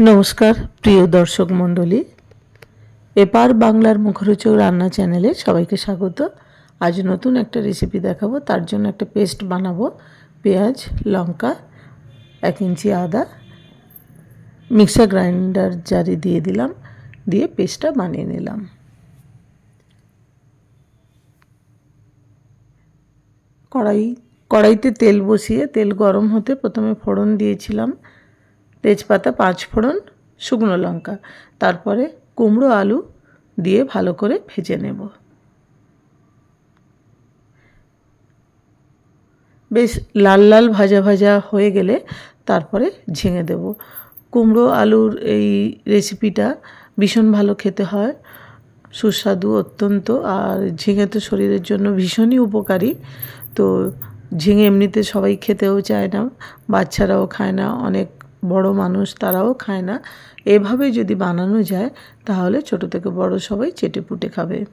নমস্কার, প্রিয় দর্শক মণ্ডলী। এপার বাংলার মুখরোচক রান্না চ্যানেলে সবাইকে স্বাগত। আজ নতুন একটা রেসিপি দেখাবো। তার জন্য একটা পেস্ট বানাবো। পেঁয়াজ, লঙ্কা, এক ইঞ্চি আদা। মিক্সার গ্রাইন্ডার জারি দিয়ে দিলাম। দিয়ে পেস্টটা বানিয়ে নিলাম। কড়াই, কড়াইতে তেল বসিয়ে, তেল গরম হতে প্রথমে ফোড়ন দিয়েছিলাম। তেজপাতা পাঁচ ফোড়ন শুকনো লঙ্কা। তারপরে কুমড়ো, আলু দিয়ে ভালো করে ভেজে নেব। বেশ লাল লাল ভাজা ভাজা হয়ে গেলে তারপরে ঝিঙে দেব। কুমড়ো, আলুর এই রেসিপিটা ভীষণ ভালো খেতে হয়। সুস্বাদু, অত্যন্ত। আর ঝিঙে তো শরীরের জন্য ভীষণই উপকারী। তো ঝিঙে এমনিতে সবাই খেতেও চায় না, বাচ্চারাও খায় না, অনেক বড় মানুষ তারাও খায় না। এভাবে যদি বানানো যায়, তাহলে ছোট থেকে বড় সবাই চেটে পুটে খাবে।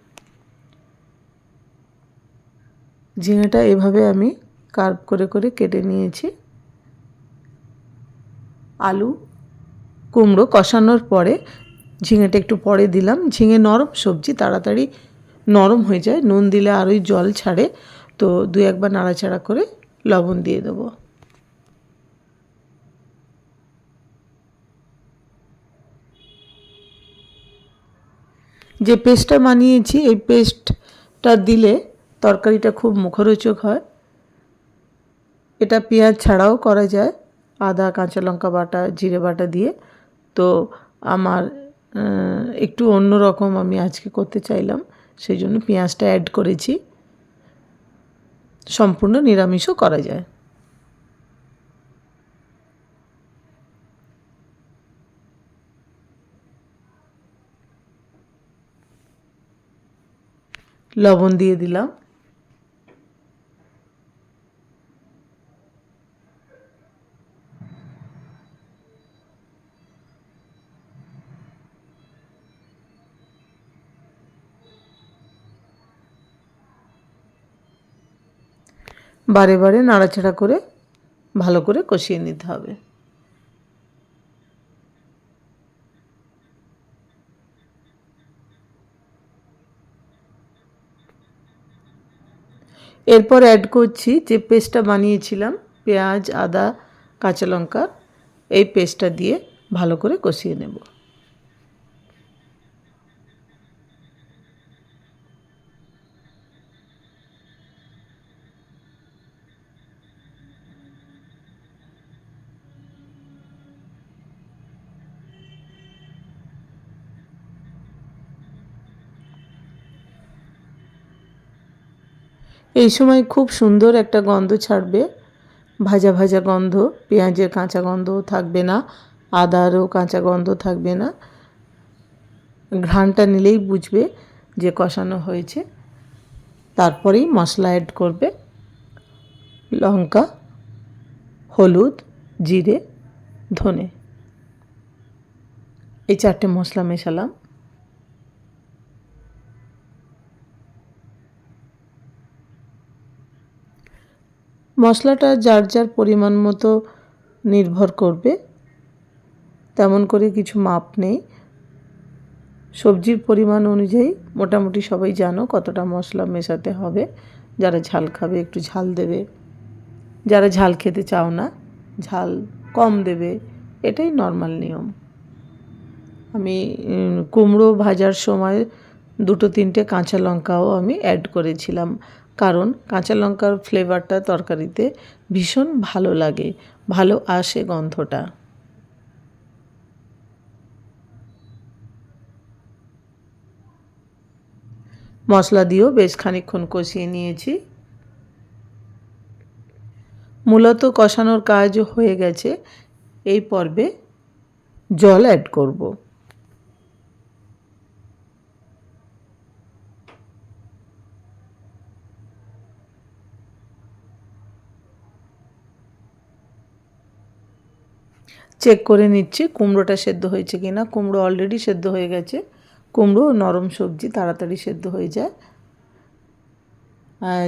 ঝিঙেটা এভাবে আমি কার্ভ করে করে কেটে নিয়েছি। আলু কুমড়ো কষানোর পরে ঝিঙেটা একটু পরে দিলাম। ঝিঙে নরম সবজি, তাড়াতাড়ি নরম হয়ে যায়। নুন দিলে আরোই জল ছাড়ে। তো দু একবার নাড়াচাড়া করে লবণ দিয়ে দেবো। যে পেস্টটা বানিয়েছি, এই পেস্টটা দিলে তরকারিটা খুব মুখরোচক হয়। এটা পেঁয়াজ ছাড়াও করা যায়, আদা, কাঁচা লঙ্কা বাটা, জিরে বাটা দিয়ে। তো আমার একটু অন্য রকম আমি আজকে করতে চাইলাম, সেই জন্য পেঁয়াজটা অ্যাড করেছি। সম্পূর্ণ নিরামিষও করা যায়। লবণ দিয়ে দিলাম। বারে বারে নাড়াচাড়া করে ভালো করে কষিয়ে নিতে হবে। এরপর অ্যাড করছি যে পেস্টটা বানিয়েছিলাম, পেঁয়াজ, আদা, কাঁচা লঙ্কা, এই পেস্টটা দিয়ে ভালো করে কষিয়ে নেব। এই সময় খুব সুন্দর একটা গন্ধ ছাড়বে। ভাজা ভাজা গন্ধ, পেঁয়াজের কাঁচা গন্ধও থাকবে না, আদারও কাঁচা গন্ধ থাকবে না। ঘ্রাণটা নিলেই বুঝবে যে কষানো হয়েছে। তারপরেই মশলা অ্যাড করবে। লঙ্কা, হলুদ, জিরে, ধনে। এই চারটে মশলা মেশালাম। মশলাটা যার যার পরিমাণ মতো নির্ভর করবে, তেমন করে কিছু মাপ নেই। সবজির পরিমাণ অনুযায়ী মোটামুটি সবাই জানো কতটা মশলা মেশাতে হবে। যারা ঝাল খাবে একটু ঝাল দেবে, যারা ঝাল খেতে চাও না, ঝাল কম দেবে, এটাই নর্মাল নিয়ম। আমি কুমড়ো ভাজার সময় দুটো তিনটে কাঁচা লঙ্কাও আমি অ্যাড করেছিলাম। কারণ কাঁচা লঙ্কার ফ্লেভারটা তরকারিতে ভীষণ ভালো লাগে, ভালো আসে গন্ধটা। মশলা দিয়েও বেশ খানিক্ষণ কষিয়ে নিয়েছি। মূলত কষানোর কাজ হয়ে গেছে, এই পর্বে জল অ্যাড করব। চেক করে নিচ্ছি, কুমড়োটা সেদ্ধ হয়েছে কি না কুমড়ো অলরেডি সেদ্ধ হয়ে গেছে। কুমড়ো, নরম সবজি, তাড়াতাড়ি সেদ্ধ হয়ে যায়।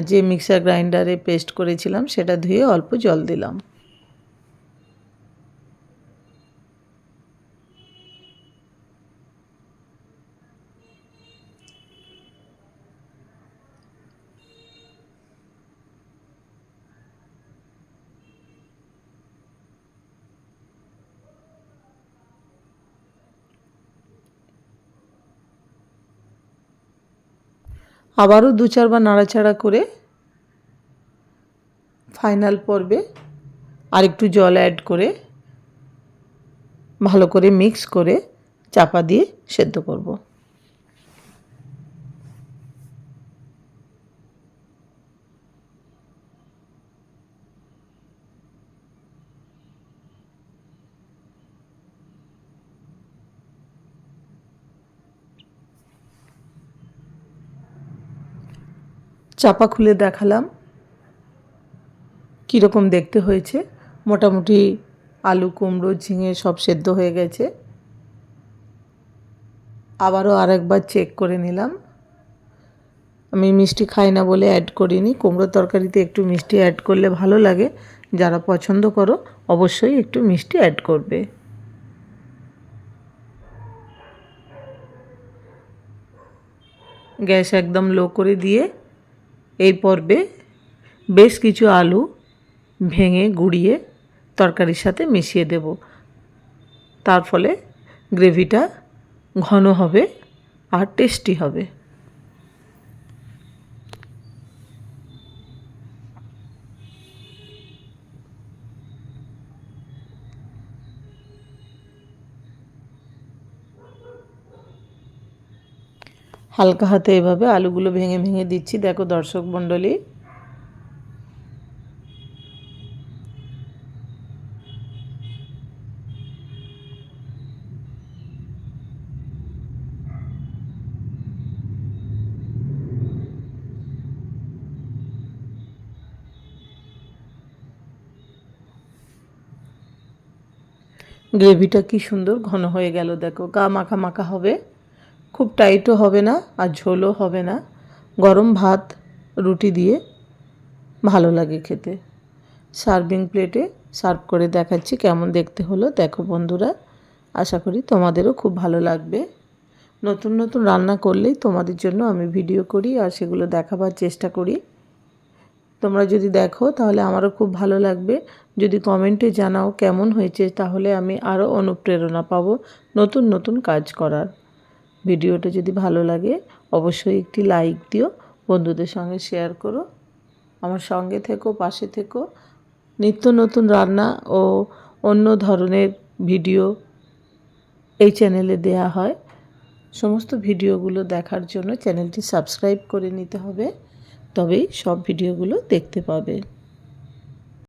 যে মিক্সার গ্রাইন্ডারে পেস্ট করেছিলাম, সেটা ধুয়ে অল্প জল দিলাম। আবারও দু চারবার নাড়াচাড়া করে ফাইনাল পর্বে আরেকটু জল অ্যাড করে ভালো করে মিক্স করে চাপা দিয়ে সেদ্ধ করব। চাপা খুলে দেখালাম। কীরকম দেখতে হয়েছে? মোটামুটি আলু, কুমড়ো, ঝিঙে সব সেদ্ধ হয়ে গেছে। আবারও আরেকবার চেক করে নিলাম। আমি মিষ্টি খাই না বলে অ্যাড করিনি। কুমড়োর তরকারিতে একটু মিষ্টি অ্যাড করলে ভালো লাগে। যারা পছন্দ করো, অবশ্যই একটু মিষ্টি অ্যাড করবে। গ্যাস একদম লো করে দিয়ে এই পর্বে বেশ কিছু আলু ভেঙে গুড়িয়ে তরকারির সাথে মিশিয়ে দেব। তার ফলে গ্রেভিটা ঘন হবে আর টেস্টি হবে। হালকা হাতে এভাবে আলুগুলো ভেঙে ভেঙে দিচ্ছি। দেখো দর্শক মণ্ডলী। গ্রেভিটা কি সুন্দর, ঘন হয়ে গেল, দেখো। গা মাখা মাখা হবে। খুব টাইটও হবে না আর ঝোলও হবে না। গরম ভাত, রুটি দিয়ে ভালো লাগে খেতে। সার্ভিং প্লেটে সার্ভ করে দেখাচ্ছি কেমন দেখতে হলো। দেখো বন্ধুরা, আশা করি তোমাদেরও খুব ভালো লাগবে। নতুন নতুন রান্না করলেই তোমাদের জন্য আমি ভিডিও করি আর সেগুলো দেখাবার চেষ্টা করি। তোমরা যদি দেখো তাহলে আমারও খুব ভালো লাগবে। যদি কমেন্টে জানাও কেমন হয়েছে তাহলে আমি আরও অনুপ্রেরণা পাবো নতুন নতুন কাজ করার। ভিডিওটা যদি ভালো লাগে, অবশ্যই একটি লাইক দিও, বন্ধুদের সঙ্গে শেয়ার করো। আমার সঙ্গে থেকো, পাশে থেকো। নিত্য নতুন রান্না ও অন্য ধরনের ভিডিও এই চ্যানেলে দেয়া হয়। সমস্ত ভিডিওগুলো দেখার জন্য চ্যানেলটি সাবস্ক্রাইব করে নিতে হবে, তবেই সব ভিডিওগুলো দেখতে পাবে।